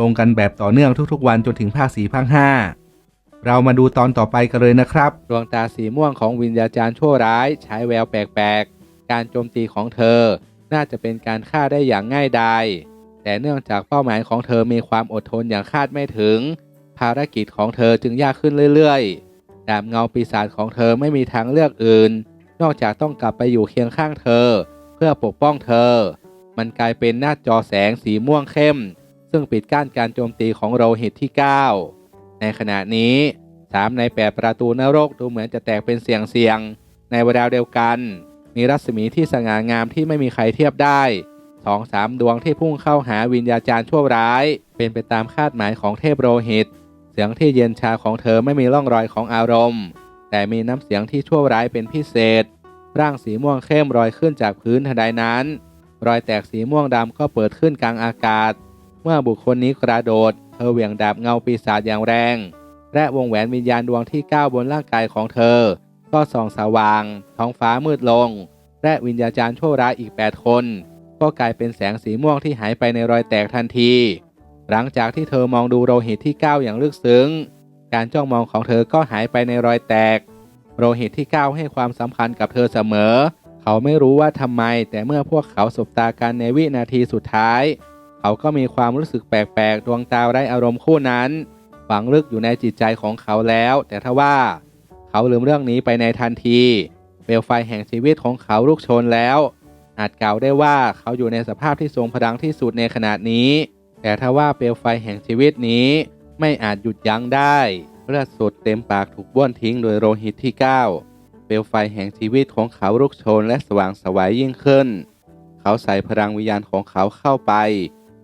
ลงกันแบบต่อเนื่องทุกๆ วันจนถึงภาคสี่ภาคห้าเรามาดูตอนต่อไปกันเลยนะครับ ดวงตาสีม่วงของวิญญาจารย์ชั่วร้ายใช้แววแปลกๆ การโจมตีของเธอ น่าจะเป็นการฆ่าได้อย่างง่ายดาย แต่เนื่องจากเป้าหมายของเธอมีความอดทนอย่างคาดไม่ถึง ภารกิจของเธอจึงยากขึ้นเรื่อยๆ ดาบเงาปีศาจของเธอไม่มีทางเลือกอื่น นอกจากต้องกลับไปอยู่เคียงข้างเธอ เพื่อปกป้องเธอ มันกลายเป็นหน้าจอแสงสีม่วงเข้ม ซึ่งปิดกั้นการโจมตีของโรหิตที่ 9 ในขณะนี้สามในแปดประตูนรกดูเหมือนจะแตกเป็นเสียงเสียง ในเวลาเดียวกัน มีรัศมีที่สง่างามที่ไม่มีใครเทียบได้สองสามดวงที่พุ่งเข้าหาวิญญาจารย์ชั่วร้าย เป็นไปตามคาดหมายของเทพโรหิต เสียงที่เย็นชาของเธอไม่มีร่องรอยของอารมณ์ แต่มีน้ำเสียงที่ชั่วร้ายเป็นพิเศษ ร่างสีม่วงเข้มลอยขึ้นจากพื้นทันใดนั้น รอยแตกสีม่วงดำก็เปิดขึ้นกลางอากาศ เมื่อบุคคลนี้กระโดด เธอเหวี่ยงดาบเงาปีศาจอย่างแรง และวงแหวนวิญญาณดวงที่ 9 บนร่างกายของเธอ ก็ส่องสว่าง ท้องฟ้ามืดลง และวิญญาจารย์ชั่วร้ายอีก 8 คน ก็กลายเป็นแสงสีม่วงที่หายไปในรอยแตกทันที หลังจากที่เธอมองดูโรหิตที่ 9 อย่างลึกซึ้ง การจ้องมองของเธอก็หายไปในรอยแตกโรหิตที่ 9 ให้ความสำคัญกับเธอเสมอ เขาไม่รู้ว่าทำไม แต่เมื่อพวกเขาสบตากันในวินาทีสุดท้าย เขาก็มีความรู้สึกแปลกๆ ดวงตาไร้อารมณ์คู่นั้นฝังลึกอยู่ในจิตใจของเขาแล้ว แต่ทว่าเขาลืมเรื่องนี้ไปในทันที เปลวไฟแห่งชีวิตของเขาลุกโชนแล้ว อาจกล่าวได้ว่าเขาอยู่ในสภาพที่ทรงพลังที่สุดในขณะนี้ แต่ทว่าเปลวไฟแห่งชีวิตนี้ไม่อาจหยุดยั้งได้เลือดสดเต็มปากถูกบ้วนทิ้งโดยโรหิตที่ 9 เปลวไฟแห่งชีวิตของเขาลุกโชนและสว่างสวัยยิ่งขึ้น เขาใส่พลังวิญญาณของเขาเข้าไป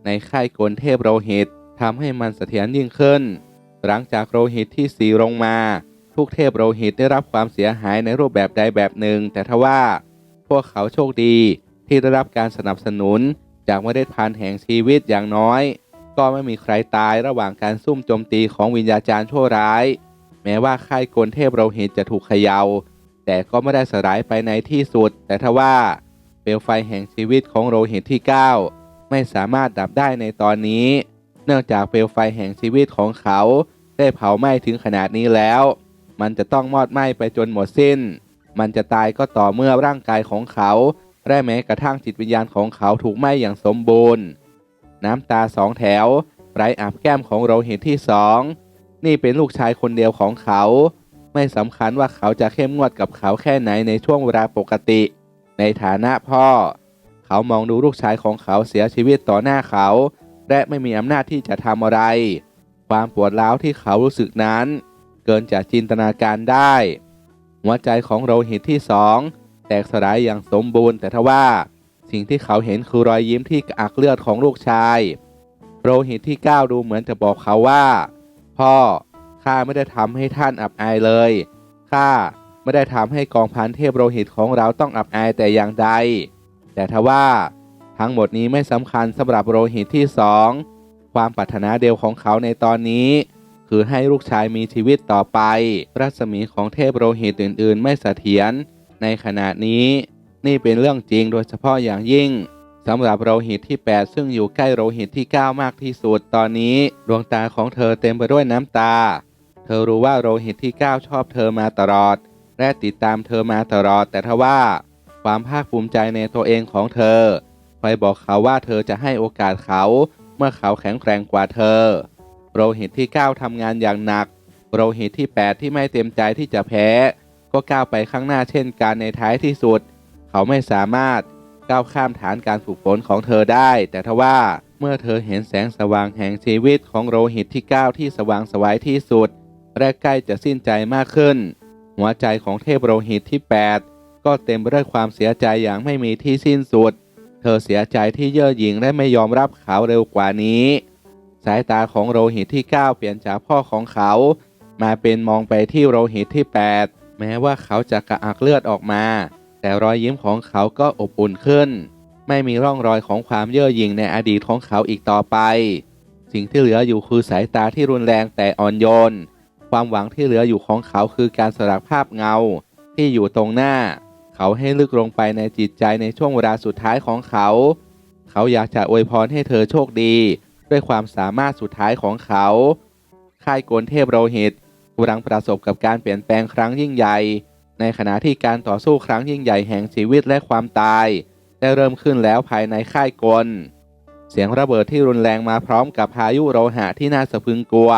ในค่ายกลเทพโรหิตทำให้มันเสถียรยิ่งขึ้น หลังจากโรหิตที่สีลงมา ทุกเทพโรหิตได้รับความเสียหายในรูปแบบใดแบบหนึ่ง แต่ทว่า พวกเขาโชคดีที่ได้รับการสนับสนุน จากเมล็ดพันธุ์แห่งชีวิตอย่างน้อย ก็ไม่มีใครตายระหว่างการซุ่มโจมตีของวิญญาจารย์ชั่วร้าย แม้ว่าค่ายกลเทพโรหิตจะถูกเขยา่าแต่ก็ไม่ได้สลายไปในที่สุด แต่ทว่าเปลวไฟแห่งชีวิตของโรหิตที่ 9 ไม่สามารถดับได้ในตอนนี้ เนื่องจากเปลวไฟแห่งชีวิตของเขาได้เผาไหม้ถึงขนาดนี้แล้ว มันจะต้องมอดไหม้ไปจนหมดสิ้น มันจะตายก็ต่อเมื่อร่างกายของเขา และแม้กระทั่งจิตวิญญาณของเขาถูกไหม้อย่างสมบูรณ์ น้ำตาสองแถวไหลอาบแก้มของโราเหิตที่สองนี่เป็นลูกชายคนเดียวของเขา ไม่สำคัญว่าเขาจะเข้มงวดกับเขาแค่ไหนในช่วงเวลาปกติ ในฐานะพ่อ เขามองดูลูกชายของเขาเสียชีวิตต่อหน้าเขา และไม่มีอำนาจที่จะทำอะไร ความปวดร้าวที่เขารู้สึกนั้น เกินจากจินตนาการได้ หัวใจของโรหิตที่สองแตกสลายอย่างสมบูรณ์แต่ทว่า สิ่งที่เขาเห็นคือรอยยิ้มที่อักเลือดของลูกชาย โรหิตที่9ดูเหมือนจะบอกเขาว่า พ่อข้าไม่ได้ทำให้ท่านอับอายเลยข้าไม่ได้ทำให้กองพันเทพโรหิตของเราต้องอับอายแต่อย่างใด แต่ทว่าทั้งหมดนี้ไม่สำคัญสำหรับโรหิตที่สองความปรารถนาเดียวของเขาในตอนนี้ คือให้ลูกชายมีชีวิตต่อไป รัศมีของเทพโรหิตอื่น ๆ ไม่เสถียรในขณะนี้ นี่เป็นเรื่องจริงโดยเฉพาะอย่างยิ่งสำหรับโรหิตที่ 8 ซึ่งอยู่ใกล้โรหิตที่ 9 มากที่สุดตอนนี้ ดวงตาของเธอเต็มไปด้วยน้ำตา เธอรู้ว่าโรหิตที่ 9 ชอบเธอมาตลอด และติดตามเธอมาตลอดแต่ทว่า ความภาคภูมิใจในตัวเองของเธอไปบอกเขาว่าเธอจะให้โอกาสเขา เมื่อเขาแข็งแกร่งกว่าเธอโรหิตที่ 9ทำงานอย่างหนักโรหิตที่ 8 ที่ไม่เต็มใจที่จะแพ้ ก็ก้าวไปข้างหน้าเช่นกันในท้ายที่สุด เขาไม่สามารถก้าวข้ามฐานการฝึกฝนของเธอได้ แต่ทว่าเมื่อเธอเห็นแสงสว่างแห่งชีวิตของโรหิตที่ 9 ที่สว่างสวัยที่สุดและใกล้จะสิ้นใจมากขึ้น หัวใจของเทพโรหิตที่ 8 ก็เต็มไปด้วยความเสียใจอย่างไม่มีที่สิ้นสุด เธอเสียใจที่เย่อหยิ่งและไม่ยอมรับเขาเร็วกว่านี้ สายตาของโรหิตที่ 9 เปลี่ยนจากพ่อของเขา มาเป็นมองไปที่โรหิตที่ 8 แม้ว่าเขาจะกระอักเลือดออกมา แต่รอยยิ้มของเขาก็อบอุ่นขึ้น ไม่มีร่องรอยของความเย่อหยิ่งในอดีตของเขาอีกต่อไป สิ่งที่เหลืออยู่คือสายตาที่รุนแรงแต่อ่อนโยนความหวังที่เหลืออยู่ของเขาคือการสลักภาพเงาที่อยู่ตรงหน้า เขาให้ลึกลงไปในจิตใจในช่วงเวลาสุดท้ายของเขา เขาอยากจะอวยพรให้เธอโชคดี ด้วยความสามารถสุดท้ายของเขา ค่ายโกนเทพโรหิตกำลังประสบกับการเปลี่ยนแปลงครั้งยิ่งใหญ่ ในขณะที่การต่อสู้ครั้งยิ่งใหญ่แห่งชีวิตและความตาย ได้เริ่มขึ้นแล้วภายในค่ายกล เสียงระเบิดที่รุนแรงมาพร้อมกับพายุโลหะที่น่าสะพึงกลัว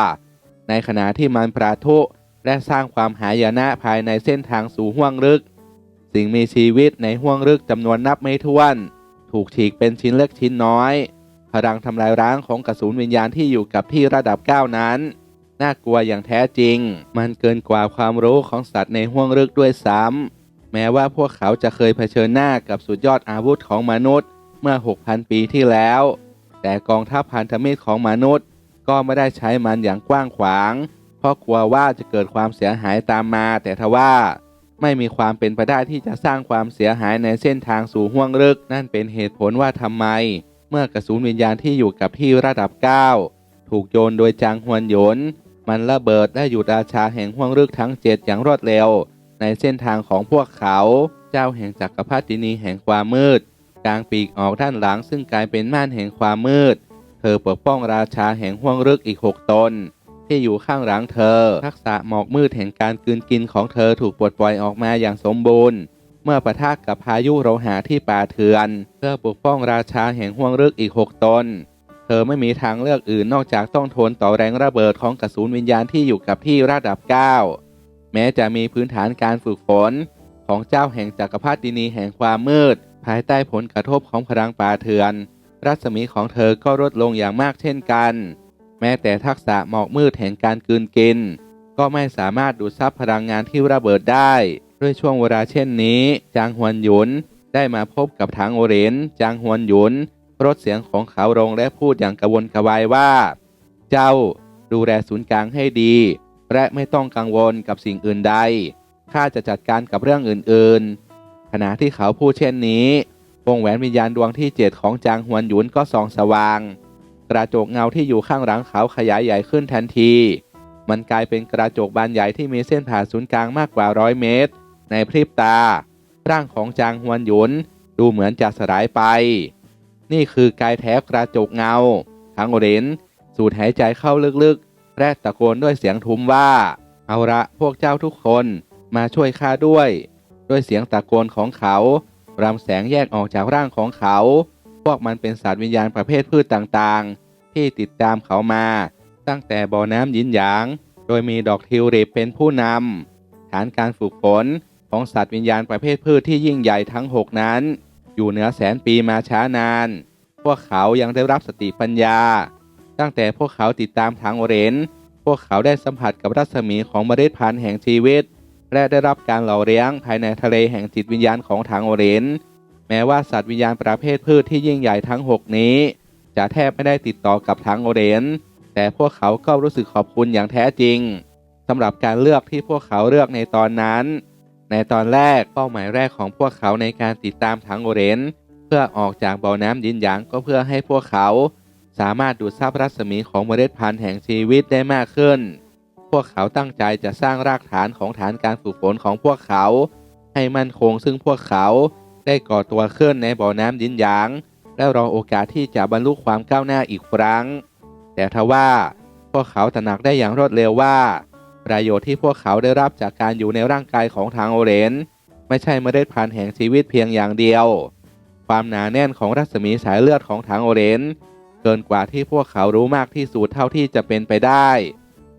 ในขณะที่มันประทุและสร้างความหายนะภายในเส้นทางสู่ห้วงลึก สิ่งมีชีวิตในห้วงลึกจำนวนนับไม่ถ้วน ถูกฉีกเป็นชิ้นเล็กชิ้นน้อย พลังทำลายร้างของกระสุนวิญญาณที่อยู่กับที่ระดับ 9 นั้น น่ากลัวอย่างแท้จริง มันเกินกว่าความรู้ของสัตว์ในห้วงลึกด้วยซ้ำแม้ว่าพวกเขาจะเคยเผชิญหน้ากับสุดยอดอาวุธของมนุษย์เมื่อ 6,000 ปีที่แล้ว แต่กองทัพพันธมิตรของมนุษย์ ก็ไม่ได้ใช้มันอย่างกว้างขวาง เพราะกลัวว่าจะเกิดความเสียหายตามมาแต่ทว่า ไม่มีความเป็นไปได้ที่จะสร้างความเสียหายในเส้นทางสู่ห้วงลึก นั่นเป็นเหตุผลว่าทำไม เมื่อกระสุนวิญญาณที่อยู่กับที่ระดับ 9 ถูกโยนโดยจางฮวนหยน มันระเบิดและหยุดราชาแห่งห้วงลึกทั้งเจ็ดอย่างรวดเร็ว ในเส้นทางของพวกเขา เจ้าแห่งจักรพรรดินีแห่งความมืดกางปีกออกด้านหลังซึ่งกลายเป็นม่านแห่งความมืด เธอปกป้องราชาแห่งห้วงลึกอีกหกตน ที่อยู่ข้างหลังเธอ ทักษะหมอกมืดแห่งการกืนกินของเธอถูกปลดปล่อยออกมาอย่างสมบูรณ์ เมื่อปะทะกับพายุโลหะที่ป่าเถื่อน เพื่อปกป้องราชาแห่งห้วงลึกอีกหกตน เธอไม่มีทางเลือกอื่นนอกจากต้องทนต่อแรงระเบิดของกระสุนวิญญาณที่อยู่กับที่ระดับ 9 แม้จะมีพื้นฐานการฝึกฝน ของเจ้าแห่งจักรพรรดินีแห่งความมืด ภายใต้ผลกระทบของพลังป่าเถื่อน รัศมีของเธอก็ลดลงอย่างมากเช่นกัน แม้แต่ทักษะหมอกมืดแห่งการกืนกิน ก็ไม่สามารถดูดซับพลังงานที่ระเบิดได้ ด้วยช่วงเวลาเช่นนี้ จางฮวนหยุนได้มาพบกับทางโอเรนจางฮวนหยุนลดเสียงของเขาลงและพูดอย่างกระวนกระวายว่า เจ้าดูแลศูนย์กลางให้ดี และไม่ต้องกังวลกับสิ่งอื่นใดข้าจะจัดการกับเรื่องอื่นๆ ขณะที่เขาพูดเช่นนี้วงแหวนวิญญาณดวงที่เจ็ดของจางฮวนหยุนก็ส่องสว่าง กระจกเงาที่อยู่ข้างหลังเขาขยายใหญ่ขึ้นทันที มันกลายเป็นกระจกบานใหญ่ที่มีเส้นผ่าศูนย์กลางมากกว่าร้อยเมตร ในพริบตา ร่างของจางฮวนหยุนดูเหมือนจะสลายไป นี่คือกายแท้กระจกเงาทั้งเรนสูดหายใจเข้าลึกๆ และตะโกนด้วยเสียงทุ้มว่า เอาละพวกเจ้าทุกคนมาช่วยข้าด้วย ด้วยเสียงตะโกนของเขารำแสงแยกออกจากร่างของเขา พวกมันเป็นสัตว์วิญญาณประเภทพืชต่างๆ ที่ติดตามเขามา ตั้งแต่บ่อน้ำยินหยาง โดยมีดอกทิวลิปเป็นผู้นำฐานการฝึกฝนของสัตว์วิญญาณประเภทพืชที่ยิ่งใหญ่ทั้งหกนั้น อยู่เหนือแสนปีมาช้านาน พวกเขายังได้รับสติปัญญา ตั้งแต่พวกเขาติดตามทางโอเรนพวกเขาได้สัมผัสกับรัศมีของเมล็ดพันธุ์แห่งชีวิต และได้รับการหล่อเลี้ยงภายในทะเลแห่งจิตวิญญาณของทางโอเรน แม้ว่าสัตว์วิญญาณประเภทพืชที่ยิ่งใหญ่ทั้ง 6 นี้ จะแทบไม่ได้ติดต่อกับทางโอเรน แต่พวกเขาก็รู้สึกขอบคุณอย่างแท้จริงสำหรับการเลือกที่พวกเขาเลือกในตอนนั้น ในตอนแรกเป้าหมายแรกของพวกเขาในการติดตามทางโอเรน เพื่อออกจากบ่อน้ำยินหยางก็เพื่อให้พวกเขา สามารถดูดซับรัศมีของเมล็ดพันธุ์แห่งชีวิตได้มากขึ้น พวกเขาตั้งใจจะสร้างรากฐานของฐานการฝึกฝนของพวกเขา ให้มั่นคงซึ่งพวกเขา ได้ก่อตัวขึ้นในบ่อน้ำยินหยาง และรอโอกาสที่จะบรรลุความก้าวหน้าอีกครั้ง แต่ทว่าพวกเขาตระหนักได้อย่างรวดเร็วว่า ประโยชน์ที่พวกเขาได้รับจากการอยู่ในร่างกายของทางโอเรน ไม่ใช่เมล็ดพันธุ์แห่งชีวิตเพียงอย่างเดียว ความหนาแน่นของรัศมีสายเลือดของทางโอเรน เกินกว่าที่พวกเขารู้มากที่สุดเท่าที่จะเป็นไปได้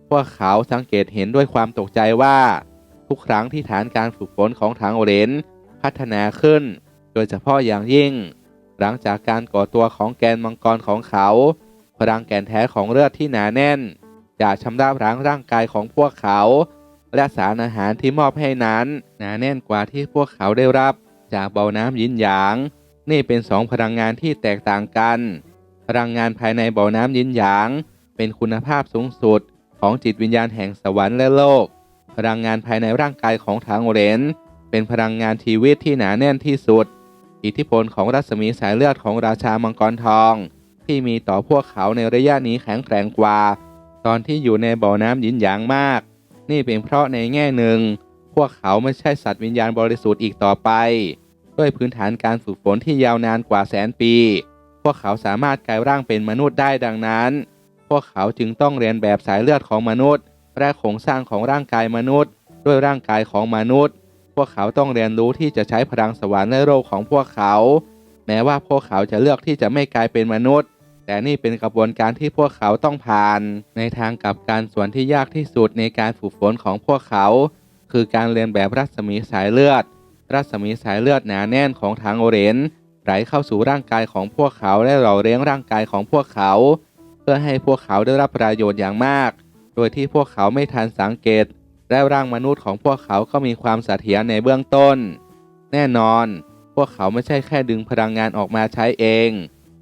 พวกเขาสังเกตเห็นด้วยความตกใจว่า ทุกครั้งที่ฐานการฝึกฝนของทางโอเรน พัฒนาขึ้น โดยเฉพาะอย่างยิ่ง หลังจากการก่อตัวของแกนมังกรของเขา พลังแกนแท้ของเลือดที่หนาแน่นจะชำระล้างร่างกายของพวกเขา และสารอาหารที่มอบให้นั้น หนาแน่นกว่าที่พวกเขาได้รับ จากเบาน้ำยินหยาง นี่เป็นสองพลังงานที่แตกต่างกัน พลังงานภายในบ่อน้ำยินหยาง เป็นคุณภาพสูงสุดของจิตวิญญาณแห่งสวรรค์และโลก พลังงานภายในร่างกายของทางเหรน เป็นพลังงานชีวิตที่หนาแน่นที่สุด อิทธิพลของรัศมีสายเลือดของราชามังกรทอง ที่มีต่อพวกเขาในระยะนี้แข็งแกร่งกว่า ตอนที่อยู่ในบ่อน้ำหยินหยางมาก นี่เป็นเพราะในแง่หนึ่ง พวกเขาไม่ใช่สัตว์วิญญาณบริสุทธิ์อีกต่อไป ด้วยพื้นฐานการฝึกฝนที่ยาวนานกว่าแสนปี พวกเขาสามารถกลายร่างเป็นมนุษย์ได้ดังนั้น พวกเขาจึงต้องเรียนแบบสายเลือดของมนุษย์และโครงสร้างของร่างกายมนุษย์ ด้วยร่างกายของมนุษย์ พวกเขาต้องเรียนรู้ที่จะใช้พลังสวรรค์และโลกของพวกเขา แม้ว่าพวกเขาจะเลือกที่จะไม่กลายเป็นมนุษย์ แต่นี่เป็นกระบวนการที่พวกเขาต้องผ่าน ในทางกับการส่วนที่ยากที่สุดในการฝึกฝนของพวกเขา คือการเรียนแบบรัศมีสายเลือด รัศมีสายเลือดหนาแน่นของทางโอเรนไหลเข้าสู่ร่างกายของพวกเขาและหล่อเลี้ยงร่างกายของพวกเขา เพื่อให้พวกเขาได้รับประโยชน์อย่างมาก โดยที่พวกเขาไม่ทันสังเกต และร่างมนุษย์ของพวกเขาก็มีความเสถียรในเบื้องต้น แน่นอน พวกเขาไม่ใช่แค่ดึงพลังงานออกมาใช้เอง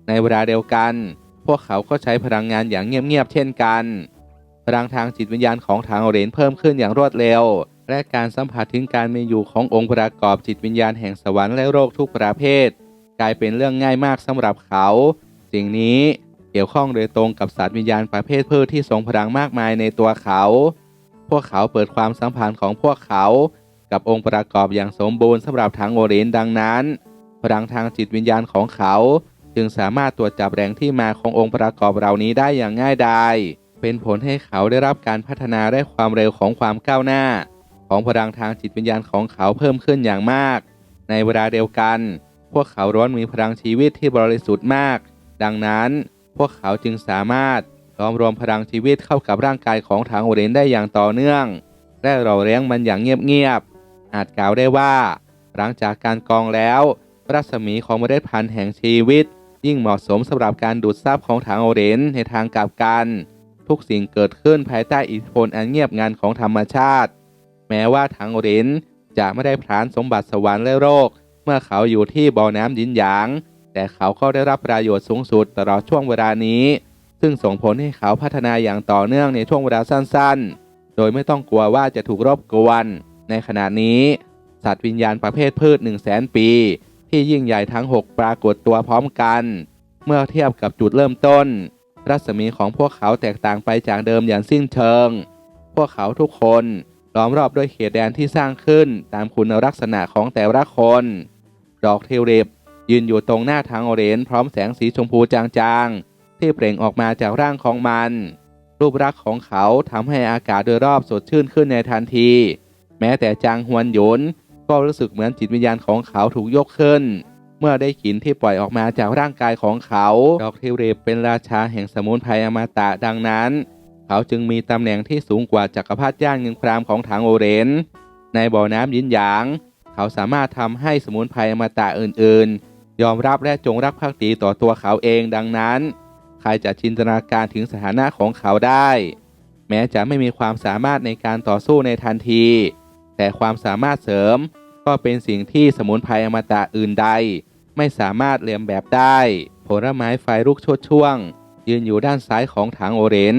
ในเวลาเดียวกัน พวกเขาก็ใช้พลังงานอย่างเงียบๆเช่นกัน พลังทางจิตวิญญาณของทางเหรนเพิ่มขึ้นอย่างรวดเร็ว และการสัมผัสถึงการมีอยู่ขององค์ประกอบจิตวิญญาณแห่งสวรรค์และโลกทุกประเภท กลายเป็นเรื่องง่ายมากสำหรับเขา สิ่งนี้เกี่ยวข้องโดยตรงกับสัตว์วิญญาณประเภทพืชที่ทรงพลังมากมายในตัวเขา พวกเขาเปิดความสัมพันธ์ของพวกเขา กับองค์ประกอบอย่างสมบูรณ์สำหรับทางโอเรนดังนั้นพลังทางจิตวิญญาณของเขา จึงสามารถตรวจจับแหล่งที่มาขององค์ประกอบเหล่านี้ได้อย่างง่ายดายเป็นผลให้เขาได้รับการพัฒนาและความเร็วของความก้าวหน้า ของพลังทางจิตวิญญาณของเขาเพิ่มขึ้นอย่างมาก ในเวลาเดียวกัน พวกเขาร้อนมีพลังชีวิตที่บริสุทธิ์มาก ดังนั้น พวกเขาจึงสามารถ รวมรวมพลังชีวิตเข้ากับร่างกายของทางโอเรนได้อย่างต่อเนื่อง และเราเลี้ยงมันอย่างเงียบๆ อาจกล่าวได้ว่า หลังจากการกองแล้ว รัศมีของเมล็ดพันธุ์แห่งชีวิต ยิ่งเหมาะสมสำหรับการดูดซับของทางโอเรนในทางกลับกัน ทุกสิ่งเกิดขึ้นภายใต้อิทธิพลอันเงียบงันของธรรมชาติ แม้ว่าทางโอเรนจะไม่ได้พรานสมบัติสวรรค์และโลกเมื่อเขาอยู่ที่บ่อน้ำยินหยาง แต่เขาก็ได้รับประโยชน์สูงสุดตลอดช่วงเวลานี้ ซึ่งส่งผลให้เขาพัฒนาอย่างต่อเนื่องในช่วงเวลาสั้นๆ โดยไม่ต้องกลัวว่าจะถูกรบกวน ในขณะนี้ สัตว์วิญญาณประเภทพืช 1 0 0 0 0แสนปี ที่ยิ่งใหญ่ทั้ง 6 ปรากฏตัวพร้อมกัน เมื่อเทียบกับจุดเริ่มต้น รัศมีของพวกเขาแตกต่างไปจากเดิมอย่างสิ้นเชิง พวกเขาทุกคนล้อมรอบด้วยเขตแดนที่สร้างขึ้นตามคุณลักษณะของแต่ละคน ดอกเทวลิปยืนอยู่ตรงหน้าทางโอเรน พร้อมแสงสีชมพูจางๆ ที่เปล่งออกมาจากร่างของมัน รูปลักษณ์ของเขาทำให้อากาศโดยรอบสดชื่นขึ้นในทันที แม้แต่จางฮวนหยนก็รู้สึกเหมือนจิตวิญญาณของเขาถูกยกขึ้น เมื่อได้กลิ่นที่ปล่อยออกมาจากร่างกายของเขา ดอกทิวลิปเป็นราชาแห่งสมุนไพรอมตะดังนั้น เขาจึงมีตำแหน่งที่สูงกว่าจักรพรรดิย่านเงินครามของทางโอเรน ในบ่อน้ำยินหยาง เขาสามารถทำให้สมุนไพรอมตะอื่นๆ ยอมรับและจงรักภักดีต่อตัวเขาเองดังนั้น ใครจะจินตนาการถึงสถานะของเขาได้ แม้จะไม่มีความสามารถในการต่อสู้ในทันที แต่ความสามารถเสริมก็เป็นสิ่งที่สมุนไพรอมตะอื่นใด ไม่สามารถเลียมแบบได้ ผลไม้ไฟลุกชดช่วง ยืนอยู่ด้านซ้ายของถังโอเรน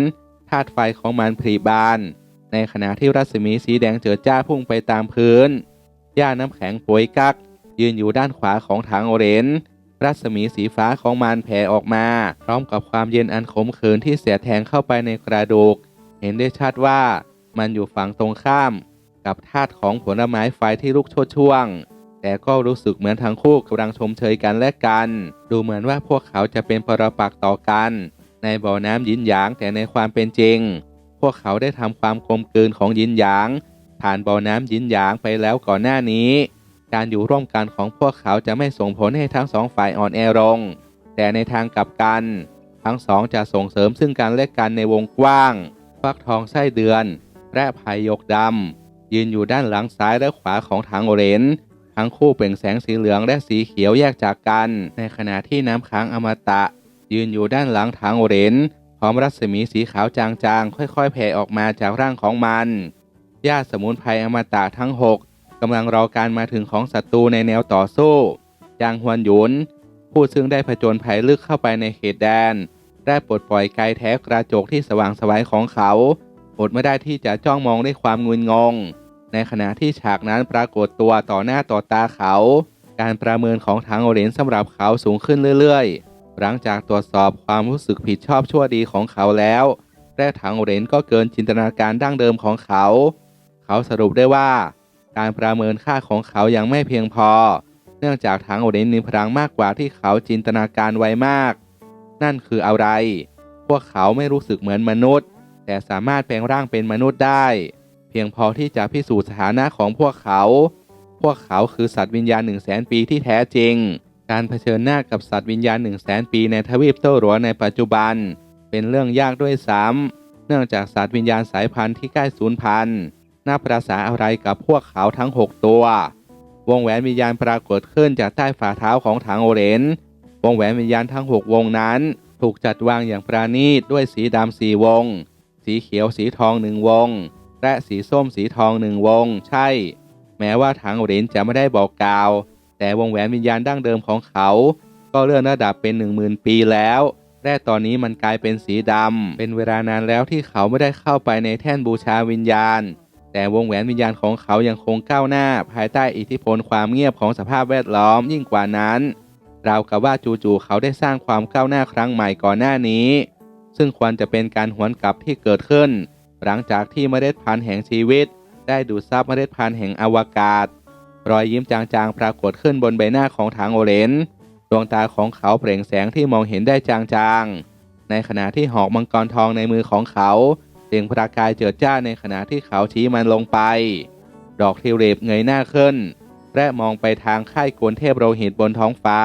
ธาตุไฟของมันผลิบาน ในขณะที่รัศมีสีแดงเจิดจ้าพุ่งไปตามพื้นหญ้าน้ำแข็งป่วยกัก ยืนอยู่ด้านขวาของถังโอเรน รัศมีสีฟ้าของมันแผ่ออกมา พร้อมกับความเย็นอันขมขื่นที่เสียแทงเข้าไปในกระดูก เห็นได้ชัดว่ามันอยู่ฝั่งตรงข้าม กับธาตุของผลไม้ไฟที่ลุกโชดช่วง แต่ก็รู้สึกเหมือนทั้งคู่กำลังชมเชยกันและกัน ดูเหมือนว่าพวกเขาจะเป็นปรปักษ์ต่อกัน ในบ่อน้ำยินหยางแต่ในความเป็นจริง พวกเขาได้ทำความกลมกลืนของยินหยาง ผ่านบ่อน้ำยินหยางไปแล้วก่อนหน้านี้ การอยู่ร่วมกันของพวกเขาจะไม่ส่งผลให้ทั้งสองฝ่ายอ่อนแอลง แต่ในทางกลับกัน ทั้งสองจะส่งเสริมซึ่งกันและกันในวงกว้าง ฟักทองไส้เดือน และพายยกดำยืนอยู่ด้านหลังซ้ายและขวาของทางโอเรนทั้งคู่เปล่งแสงสีเหลืองและสีเขียวแยกจากกัน ในขณะที่น้ำค้างอมตะ ยืนอยู่ด้านหลังทางโอเรนพร้อมรัศมีสีขาวจางๆ ค่อยๆแผ่ออกมาจากร่างของมันหญ้าสมุนไพรอมตะทั้งหก กำลังรอการมาถึงของศัตรูในแนวต่อสู้จางฮวนหยุน ผู้ซึ่งได้ผจญภัยลึกเข้าไปในเขตแดน ได้ปลดปล่อยกายแท้กระจกที่สว่างสวัยของเขาอดไม่ได้ที่จะจ้องมองด้วยความงุนงง ในขณะที่ฉากนั้นปรากฏตัวต่อหน้าต่อตาเขา การประเมินของทางโอเรนสำหรับเขาสูงขึ้นเรื่อยๆ หลังจากตรวจสอบความรู้สึกผิดชอบชั่วดีของเขาแล้วแต่ทางโอเรนก็เกินจินตนาการดั้งเดิมของเขา เขาสรุปได้ว่า การประเมินค่าของเขายังไม่เพียงพอ เนื่องจากทางโอเรนมีพลังมากกว่าที่เขาจินตนาการไวมาก นั่นคืออะไร พวกเขาไม่รู้สึกเหมือนมนุษย์ แต่สามารถแปลงร่างเป็นมนุษย์ได้ เพียงพอที่จะพิสูจน์สถานะของพวกเขา พวกเขาคือสัตว์วิญญาณหนึ่งแสนปีที่แท้จริง การเผชิญหน้ากับสัตว์วิญญาณหนึ่งแสนปีในทวีปโต้รัวในปัจจุบัน เป็นเรื่องยากด้วยซ้ำเนื่องจากสัตว์วิญญาณสายพันธุ์ที่ใกล้สูญพันธุ์ น่าประสาอะไรกับพวกเขาทั้ง 6 ตัว วงแหวนวิญญาณปรากฏขึ้นจากใต้ฝ่าเท้าของถังโอเรนวงแหวนวิญญาณทั้ง 6 วงนั้น ถูกจัดวางอย่างประณีตด้วยสีดำสี่วง สีเขียวสีทองหนึ่งวง และสีส้มสีทองหนึ่งวง ใช่ แม้ว่าถังโอเรนจะไม่ได้บอกกล่าว แต่วงแหวนวิญญาณดั้งเดิมของเขา ก็เลื่อนระดับเป็นหนึ่งหมื่นปีแล้วและตอนนี้มันกลายเป็นสีดำ เป็นเวลานานแล้วที่เขาไม่ได้เข้าไปในแท่นบูชาวิญญาณ แต่วงแหวนวิญญาณของเขายังคงก้าวหน้า ภายใต้อิทธิพลความเงียบของสภาพแวดล้อมยิ่งกว่านั้นราวกับว่าจู่ๆเขาได้สร้างความก้าวหน้าครั้งใหม่ก่อนหน้านี้ ซึ่งควรจะเป็นการหวนกลับที่เกิดขึ้น หลังจากที่เมล็ดพันธุ์แห่งชีวิต ได้ดูดซับเมล็ดพันธุ์แห่งอวกาศ รอยยิ้มจางๆปรากฏขึ้นบนใบหน้าของทางโอเรนดวงตาของเขาเปล่งแสงที่มองเห็นได้จางๆ ในขณะที่หอกมังกรทองในมือของเขา เปล่งประกายเจิดจ้าในขณะที่เขาชี้มันลงไป ดอกทิวลิปเงยหน้าขึ้น และมองไปทางค่ายกวนเทพโรหิตบนท้องฟ้า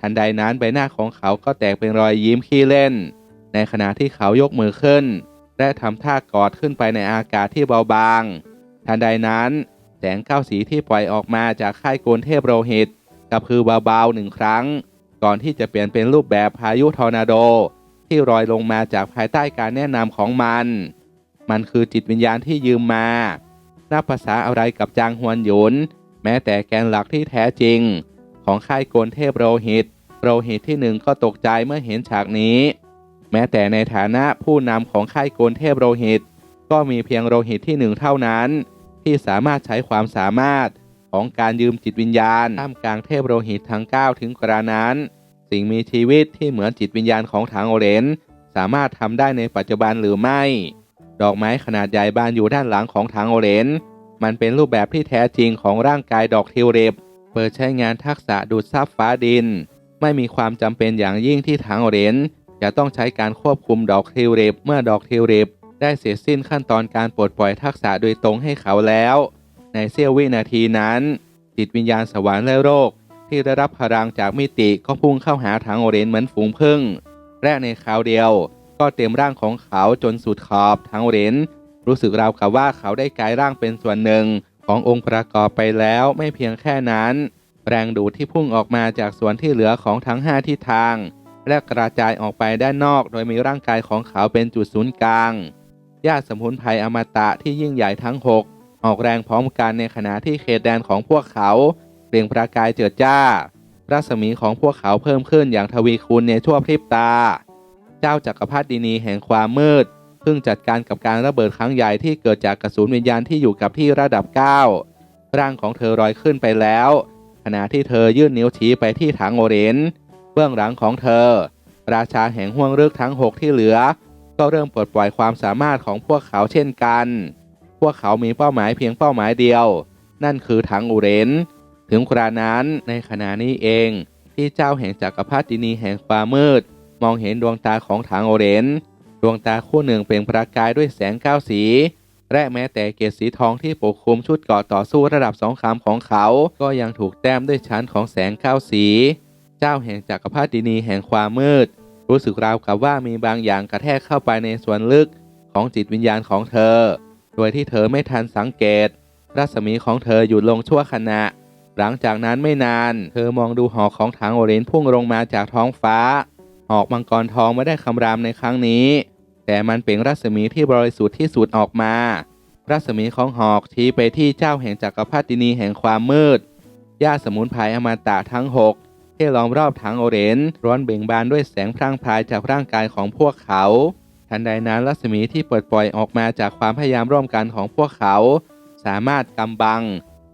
ทันใดนั้นใบหน้าของเขาก็แตกเป็นรอยยิ้มขี้เล่น ในขณะที่เขายกมือขึ้น และทำท่ากอดขึ้นไปในอากาศที่เบาบาง ทันใดนั้น แสงเก้าสีที่ปล่อยออกมาจากค่ายโกนเทพโรหิตกับคือเบาๆหนึ่งครั้ง ก่อนที่จะเปลี่ยนเป็นรูปแบบพายุทอร์นาโด ที่ลอยลงมาจากภายใต้การแนะนำของมัน มันคือจิตวิญญาณที่ยืมมานับภาษาอะไรกับจางฮวนหยุน แม้แต่แกนหลักที่แท้จริง ของค่ายโกนเทพโรหิต โรหิตที่หนึ่งก็ตกใจเมื่อเห็นฉากนี้ แม้แต่ในฐานะผู้นำของค่ายโกนเทพโรหิต ก็มีเพียงโรหิตที่หนึ่งเท่านั้น ที่สามารถใช้ความสามารถของการยืมจิตวิญญาณท่ามกลางเทพโรหิตทั้ง 9 ถึงกระนั้น สิ่งมีชีวิตที่เหมือนจิตวิญญาณของถังโอเรนสามารถทำได้ในปัจจุบันหรือไม่ ดอกไม้ขนาดใหญ่บานอยู่ด้านหลังของถังโอเรนมันเป็นรูปแบบที่แท้จริงของร่างกายดอกทิวลิปเปิดใช้งานทักษะดูดซับฟ้าดิน ไม่มีความจำเป็นอย่างยิ่งที่ถังโอเรนจะต้องใช้การควบคุมดอกทิวลิปเมื่อดอกทิวลิปได้เสร็จสิ้นขั้นตอนการปลดปล่อยทักษะโดยตรงให้เขาแล้ว ในเสี้ยววินาทีนั้น จิตวิญญาณสวรรค์และโรค ที่ได้รับพลังจากมิติก็พุ่งเข้าหาถังโอเรนเหมือนฝูงผึ้งและในคราวเดียว ก็เต็มร่างของเขาจนสุดขอบถังโอเรนรู้สึกราวกับว่าเขาได้กลายร่างเป็นส่วนหนึ่งขององค์ประกอบไปแล้วไม่เพียงแค่นั้น แรงดูดที่พุ่งออกมาจากส่วนที่เหลือของทั้งห้าทิศทาง และกระจายออกไปด้านนอก โดยมีร่างกายของเขาเป็นจุดศูนย์กลางญาติสมุนไพรอมตะที่ยิ่งใหญ่ทั้งหกออกแรงพร้อมกันในขณะที่เขตแดนของพวกเขา เปล่งประกายเจิดจ้า รัศมีของพวกเขาเพิ่มขึ้นอย่างทวีคูณในชั่วพริบตา เจ้าจักรพรรดินีแห่งความมืดเพิ่งจัดการกับการระเบิดครั้งใหญ่ที่เกิดจากกระสุนวิญญาณที่อยู่กับที่ระดับ 9 ร่างของเธอลอยขึ้นไปแล้ว ขณะที่เธอยื่นนิ้วชี้ไปที่ถังโอเรนเบื้องหลังของเธอ ราชาแห่งห้วงลึกทั้ง 6 ที่เหลือ ก็เริ่มปลดปล่อยความสามารถของพวกเขาเช่นกัน พวกเขามีเป้าหมายเพียงเป้าหมายเดียว นั่นคือถังโอเรน ถึงครานั้นในขณะนี้เอง ที่เจ้าแห่งจักรพรรดินีแห่งความมืด มองเห็นดวงตาของถังโอเรนดวงตาคู่หนึ่งเปล่งประกายด้วยแสงก้าสี และแม้แต่เกศสีทองที่ปกคลุมชุดเกราะต่อสู้ระดับสองคำของเขา ก็ยังถูกแต้มด้วยชั้นของแสงก้าสี เจ้าแห่งจักรพรรดินีแห่งความมืด รู้สึกราวกับว่ามีบางอย่างกระแทกเข้าไปในส่วนลึกของจิตวิญญาณของเธอ โดยที่เธอไม่ทันสังเกต รัศมีของเธอหยุดลงชั่วขณะ หลังจากนั้นไม่นาน เธอมองดูหอกของถังโอเรนพุ่งลงมาจากท้องฟ้า หอกมังกรทองไม่ได้คำรามในครั้งนี้ แต่มันเป็นรัศมีที่บริสุทธิ์ที่สุดออกมา รัศมีของหอกชี้ไปที่เจ้าแห่งจักรพรรดินีแห่งความมืดญาติสมุนไพรอมตะทั้งหกที่ล้อมรอบถังโอเรนร้อนเบ่งบานด้วยแสงพร่างพรายจากร่างกายของพวกเขา ทันใดนั้นรัศมีที่เปิดปล่อยออกมาจากความพยายามร่วมกันของพวกเขา สามารถกำบัง